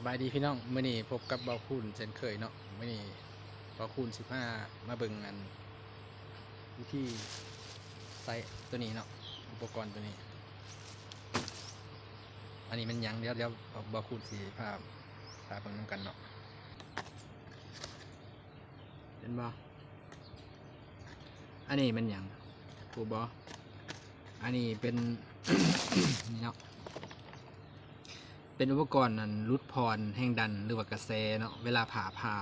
สบายดีพี่น้องเมื่อนี้พบกับเบาคูนเช่นเคยเนาะเมื่อนี้เบาคูนสิบห้ามาเบิ่งอันวิธีใส่ตัวนี้เนาะอุปกรณ์ตัวนี้ อันนี้มันยังเดี๋ยวเดี๋ยวเบาคูนสีภาพภาพเบิ่งนำกันเนาะเห็นบ่อันนี้มันยังถูกบ่อันนี้เป็นนี่เนาะ เป็นอุปกรณ์นั้นรุดพรแห่งดันหรือว่ากระแสเนาะเวลาผ่าพา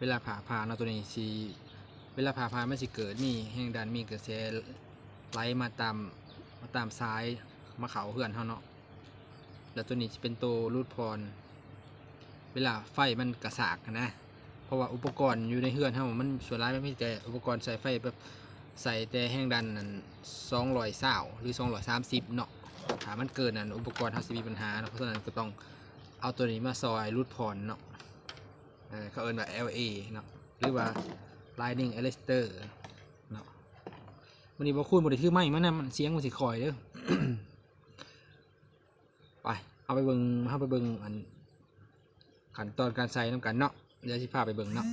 เวลาผ่าพาเนาะตัวนี้สีเวลาผ่าพามันสิเกิดมีแห่งดันมีกระแสไหลมาตามมาตามซ้ายมาเขาเหือนเฮาเนาะแล้วตัวนี้จะเป็นตัวรุดพร เวลาไฟมันกระสากนะ เพราะว่าอุปกรณ์อยู่ในเฮือนเฮามันส่วนร้ายไมันมีแต่อุปกรณ์ใส่ไฟแบบใส่แต่แห่งดันนั้นสองร้อยเศร้าหรือสองร้อยสามสิบเนาะ ถ้ามันเกินนั้นอุปกรณ์เฮาสิมีปัญหาเนาะเพราะฉะนั้นก็ต้องเอาตัวนี้มาซอยรูดพรเนาะเออเขาเอิ้นว่า LA เนาะหรือว่า Lightning Arrestor เนาะวันนี้บ่คูณบ่ได้ถือไม้มันนะมันเสียงมันสิคอยเด้อไปเอาไปเบิ่งเอาไปเบิ่งอันขั้นตอนการใส่นํกันเนาะเดี๋ยวสิพาไปเบิ่งเนาะ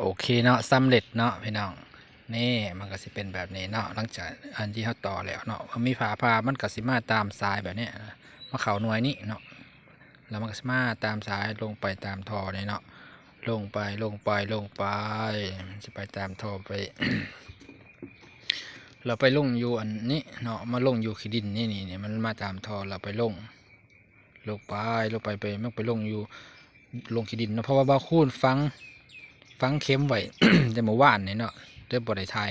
โอเคเนาะสำเร็จเนาะพี่น้องนี่มันก็สิเป็นแบบนี้เนาะหลังจากอันที่เขาต่อแล้วเนาะมันมีผาพามันก็สิมาตามสายแบบนี้มาเข่าหน่วยนี้เนาะแล้วมันก็สิมาตามสายลงไปตามท่อนี่เนาะลงไปลงไปลงไปมันจะไปตามท่อไป เราไปลงอยู่อันนี้เนาะมาลงอยู่ขี้ดินนี่นี่นี่มันมาตามท่อเราไปลง ลงไปลงไปไปมันไปลงอยู่ลงขี้ดินเนาะเพราะว่าบาคูนฟัง ฟังเข็มไว้แต่เมื่อวานนี่เนาะเรื่องบไทย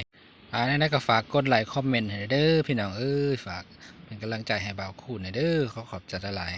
อ่าในนั้นก็ฝากกดไลค์คอมเมนต์ให้เด้อพี่น้องเอ้ยฝากเป็นกำลังใจให้บ่าวคูณให้เด้อขอขอบใจหลาย